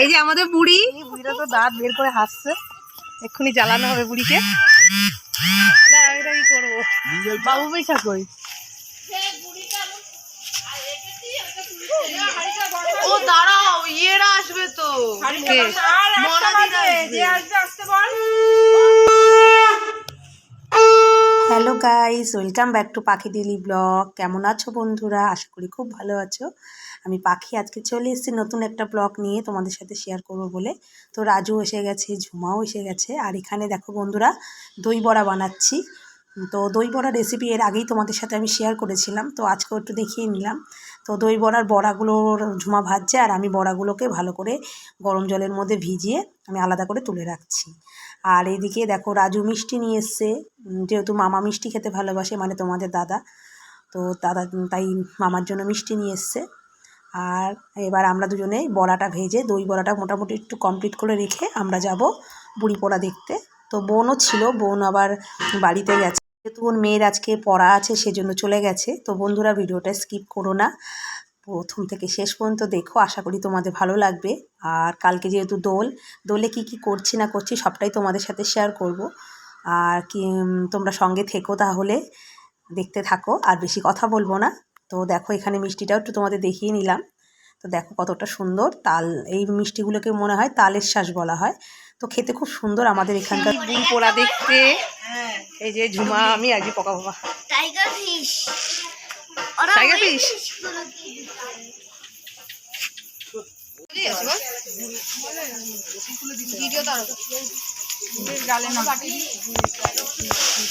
এই যে আমাদের বুড়ি। বুড়িটা তো দাঁত বের করে হাসছে। এক্ষুনি জ্বালানো হবে বুড়িকে। দাঁড়া, এটা কি করব? বাবু পয়সা কই? ও দাঁড়াও ইয়েরা আসবে তো। Hello guys welcome back to Pakhi দিলি ব্লগ। কেমন আছো বন্ধুরা? আশা করি খুব ভালো আছো। আমি পাখি আজকে চলে এসেছি নতুন একটা ব্লগ নিয়ে তোমাদের সাথে শেয়ার করব বলে। তো রাজু এসে গেছে ঝুমাও এসে গেছে। আর এখানে দেখো বন্ধুরা দই বড়া বানাচ্ছি। তো দই বড়া রেসিপি এর আগেই তোমাদের সাথে আমি শেয়ার করেছিলাম, তো আজকেও একটু দেখিয়ে নিলাম। তো দই বড়ার বড়াগুলোর ঝুমা ভাজছে আর আমি বড়াগুলোকে ভালো করে গরম জলের মধ্যে ভিজিয়ে আমি আলাদা করে তুলে রাখছি। আর এদিকে দেখো রাজু মিষ্টি নিয়ে এসছে যেহেতু মামা মিষ্টি খেতে ভালোবাসে মানে তোমাদের দাদা, তো দাদা তাই মামার জন্য মিষ্টি নিয়ে এসছে। আর এবার আমরা দুজনেই বড়াটা ভেজে, দই বড়াটা মোটামুটি একটু কমপ্লিট করে রেখে আমরা যাব বুড়ি পোড়া দেখতে। তো বোনও ছিল, বোন আবার বাড়িতে গেছে। যেহেতু ওর মেয়ের আজকে পড়া আছে, সেজন্য চলে গেছে। তো বন্ধুরা, ভিডিওটা স্কিপ করো না। প্রথম থেকে শেষ পর্যন্ত দেখো, আশা করি তোমাদের ভালো লাগবে। আর কালকে যেহেতু দোল, দোলে কি কি করছি না করছি সবটাই তোমাদের সাথে শেয়ার করব। আর কি তোমরা সঙ্গে থেকো তাহলে, দেখতে থাকো, আর বেশি কথা বলব না। তো দেখো, এখানে মিষ্টিটাও একটু তোমাদের দেখিয়ে নিলাম। তো দেখো কতটা সুন্দর তাল, এই মিষ্টিগুলোকে মনে হয় তালের শ্বাস বলা হয়। তো খেতে খুব সুন্দর আমাদের এখানকার পোড়া দেখতে। এই যে ঝুমা আমি আজকে পকা বাবা টাইগার ফিশ। Tiger fish?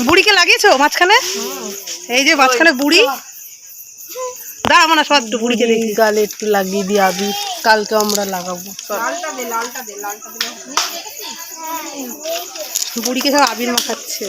বুড়িকে লাগিয়েছো মাঝখানে? এই যে মাঝখানে বুড়ি। দাঁড়া মানে সব একটু বুড়িকে দেখি। গালে একটু লাগিয়ে দিয়ে আবি। কালকে আমরা লাগাবো। বুড়িকে সব আবির মাখাচ্ছে।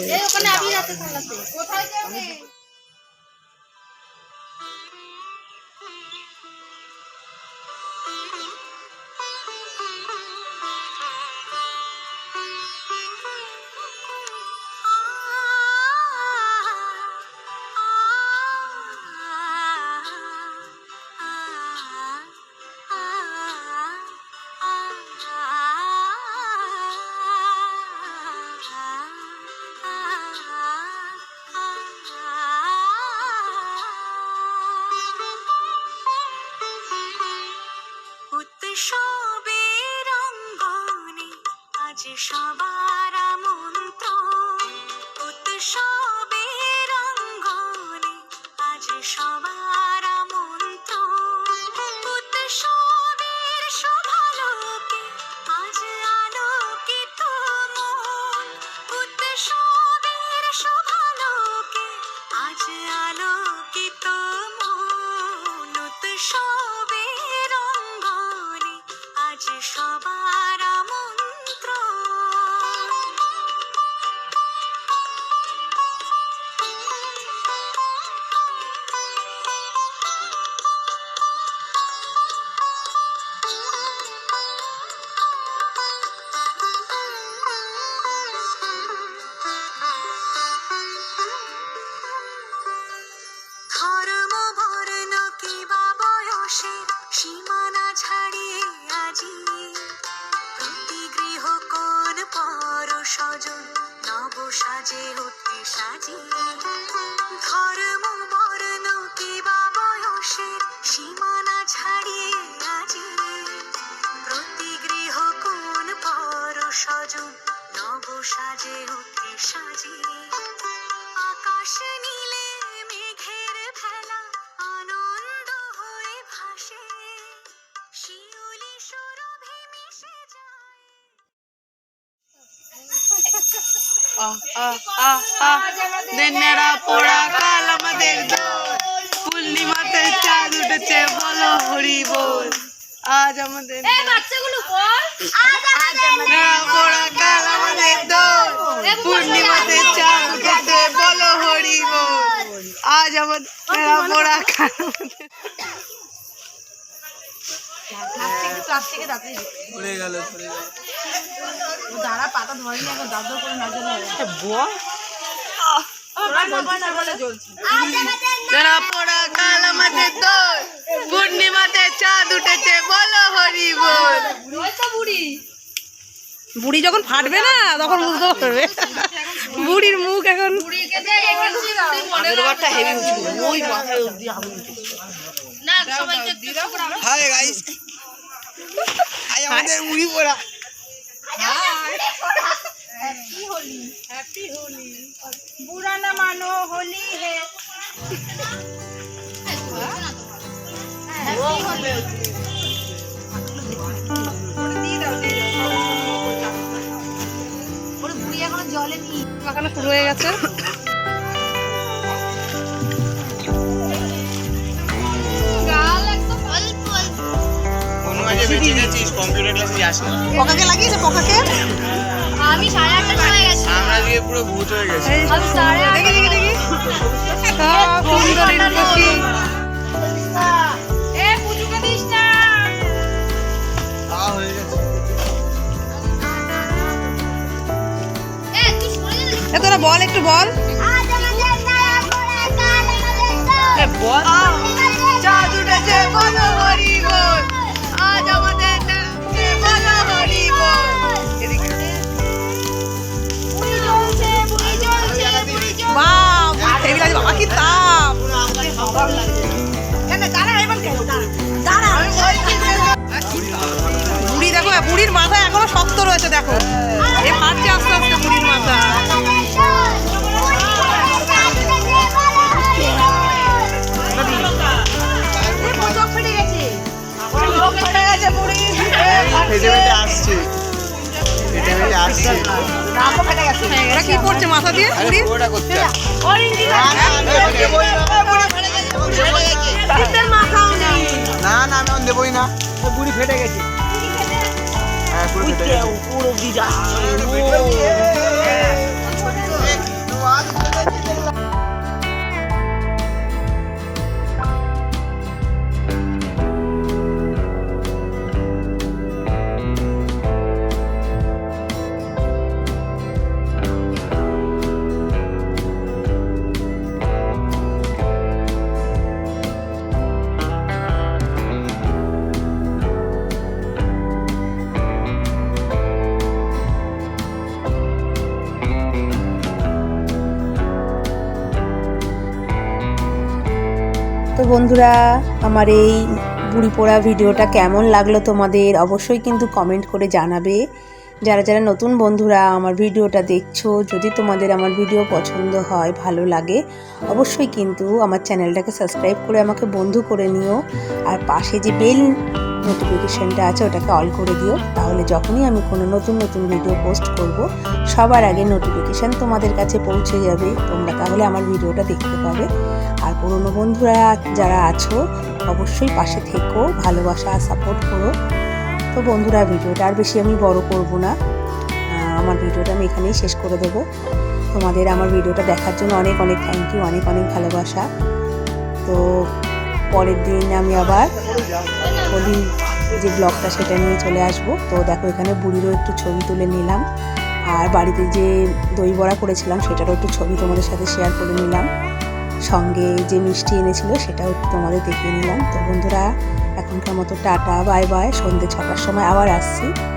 মন স্বজন নব সাজে উঠতে সাজিয়ে আকাশ নীলে, মেঘের ভেলা, আনন্দ হয়ে ভাসে। শিউলি সুরভি মিশে যায়। পোড়া কাল আমাদের দোল। পূর্ণিমাতে চাঁদ উঠেছে বলো হরি বল আজ আমাদের দিনেরা পোড়া কাল আমাদের দোল। পূর্ণিমাতে চাঁদ উঠেছে বলো হরি বল। আজ আমাদের পোড়া কাল আমাদের প্লাস্টিকে তাড়াতাড়ি পড়ে গেল পড়ে গেল। দাঁড়া পাতা ধরেনি এখন দাঁত করে নজর হবে। বল। যারা পোড়া কাল আমাদের দোল পূর্ণিমাতে চাঁদ উঠেছে বলো হরি বল। বুড়ি যখন ফাটবে না তখন বুঝতে পারবে। বুড়ির মুখ এখন হাই গাইস আই আমাদের মুড়ি পোড়া। লাগানো শুরু হয়ে গেছে। কোন মাঝে বেঁচে গেছিস? কম্পিউটার ক্লাসে যাস না। পকাকে লাগিয়েছে পকাকে? আমি সাড়ে আটটার সময় গেছি। আমরা দিয়ে পুরো ভূত হয়ে গেছে। আমি সাড়ে দেখি দেখি দেখি। সুন্দরীর খুশি। এ পুজোকে দিস না। হয়ে গেছে। এ তুই সরে যা এ তোরা বল একটু বল। বল। হরি বুড়ির মাথা এখনও শক্ত রয়েছে দেখো। এ ফাটছে আস্তে আস্তে বুড়ির মাথা। ফেটে গেছে বুড়ি ফেটে ফেটে আসছে ওরা কি করছে। মাথা দিয়ে। না। না আমি দেবই না। বুড়ি ফেটে গেছে। হ্যাঁ পুরো ফেটে গেছে তো বন্ধুরা, আমার এই বুড়ি পোড়া ভিডিওটা কেমন লাগল তোমাদের অবশ্যই কিন্তু কমেন্ট করে জানাবে। যারা যারা নতুন বন্ধুরা আমার ভিডিওটা দেখছ, যদি তোমাদের আমার ভিডিও পছন্দ হয়, ভালো লাগে, অবশ্যই কিন্তু আমার চ্যানেলটাকে সাবস্ক্রাইব করে আমাকে বন্ধু করে নিও। আর পাশে যে বেল নোটিফিকেশানটা আছে, ওটাকে অল করে দিও। তাহলে যখনই আমি কোনো নতুন নতুন ভিডিও পোস্ট করব, সবার আগে নোটিফিকেশান তোমাদের কাছে পৌঁছে যাবে। তোমরা তাহলে আমার ভিডিওটা দেখতে পাবে। পুরনো বন্ধুরা যারা আছো, অবশ্যই পাশে থেকো, ভালোবাসা সাপোর্ট করো। তো বন্ধুরা, ভিডিওটা আর বেশি আমি বড় করব না। আমার ভিডিওটা আমি এখানেই শেষ করে দেবো। তোমাদের আমার ভিডিওটা দেখার জন্য অনেক অনেক থ্যাংক ইউ অনেক অনেক ভালোবাসা। তো পরের দিন আমি আবার হোলি যে ব্লগটা সেটা নিয়ে চলে আসব। তো দেখো, এখানে বুড়িরও একটু ছবি তুলে নিলাম। আর বাড়িতে যে দই বড়া করেছিলাম, সেটারও একটু ছবি তোমাদের সাথে শেয়ার করে নিলাম। সঙ্গে যে মিষ্টি এনেছিল সেটাও তোমাদের দেখিয়ে নিলাম। তো বন্ধুরা, এখনকার মতো টাটা, বাই বাই সন্ধ্যে ছটার সময় আবার আসছি।